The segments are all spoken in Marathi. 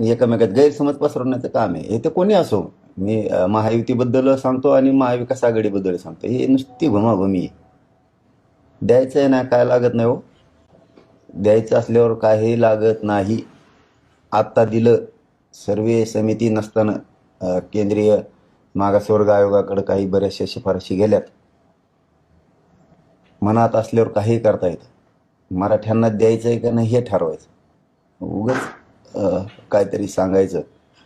एकमेकात गैरसमज पसरवण्याचं काम आहे. हे ते कोणी असो. मी महायुतीबद्दल सांगतो आणि महाविकास आघाडीबद्दल सांगतो. हे नुसती भूमाभूमी आहे. द्यायचं आहे ना काय लागत नाही हो. द्यायचं असल्यावर काही लागत नाही. आत्ता दिलं सर्वे समिती नसताना केंद्रीय मागासवर्ग आयोगाकडे काही बऱ्याचशा शिफारशी गेल्यात. मनात असल्यावर काही करता येतं. मराठ्यांना द्यायचं आहे का नाही हे ठरवायचं. उगाच काहीतरी सांगायचं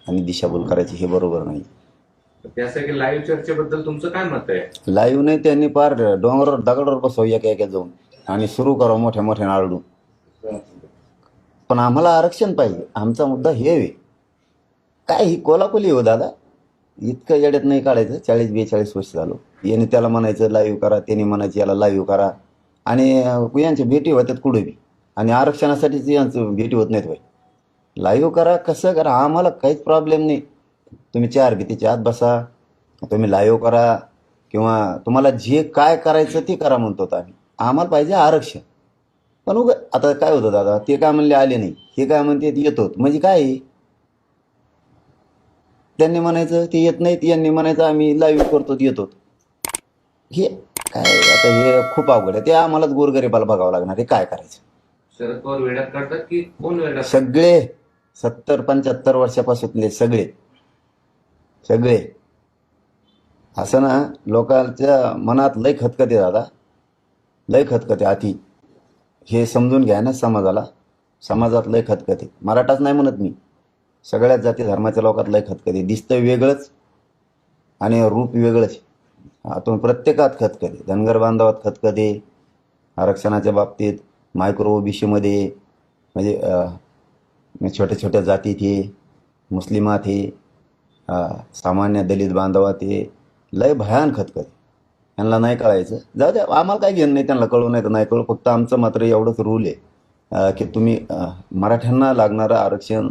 आणि दिशाभूल करायची हे बरोबर नाही. त्यासाठी लाईव्ह चर्चेबद्दल तुमचं काय मत आहे? लाईव्ह नाही त्यांनी पार डोंगरावर दगडावर बसव एका एका जाऊन. आणि सुरू करा मोठ्या मोठ्या आरडून पण आम्हाला आरक्षण पाहिजे. आमचा मुद्दा हे आहे. काय ही कोलाकोली हो दादा? इतकं येड्यात नाही काढायचं. चाळीस बेचाळीस वर्ष झालो. याने त्याला म्हणायचं लाईव्ह करा. त्याने म्हणायचं याला लाईव्ह करा. आणि यांच्या भेटी होतात कुठे बी. आणि आरक्षणासाठीच यांचं भेटी होत नाहीत बाई. लाईव्ह करा कसं करा? आम्हाला काहीच प्रॉब्लेम नाही. तुम्ही चार भीतीच्या आत बसा. तुम्ही लाईव्ह करा किंवा तुम्हाला जे काय करायचं ते करा म्हणतो आम्ही. आम्हाला पाहिजे आरक्षण. पण उग आता काय होतं दादा? ते काय म्हणले आले नाही. हे काय म्हणते ते येतो म्हणजे काय? त्यांनी म्हणायचं ते येत नाहीत. यांनी म्हणायचं आम्ही लाईव्ह करतो येतो हे काय आता हे खूप अवघड आहे. ते आम्हालाच गोरगरीबाला बघावं लागणार हे काय करायचं? शरद पवार वेड्यात काढतात की कोण वेड्यात? सगळे सत्तर पंच्याहत्तर वर्षापासूनले सगळे सगळे. असं ना लोकांच्या मनात लय खतखते दादा. लय खतखते अति. हे समजून घ्या ना समाजाला. समाजात लय खतखते. मराठाच नाही म्हणत मी. सगळ्याच जाती धर्माच्या लोकात लय खतखते. दिसतं वेगळंच आणि रूप वेगळंच. आतून प्रत्येकात खतखते. धनगर बांधवात खतखते. आरक्षणाच्या बाबतीत मायक्रो ओबीसीमध्ये म्हणजे छोट्या छोट्या जातीत हे मुस्लिमात हे सामान्य दलित बांधवात हे लय भयान खतखत यांना नाही कळायचं. जाऊ द्या आम्हाला काय घेणं नाही त्यांना कळू नाही तर नाही कळू. फक्त आमचं मात्र एवढंच रूल आहे की तुम्ही मराठ्यांना लागणारं आरक्षण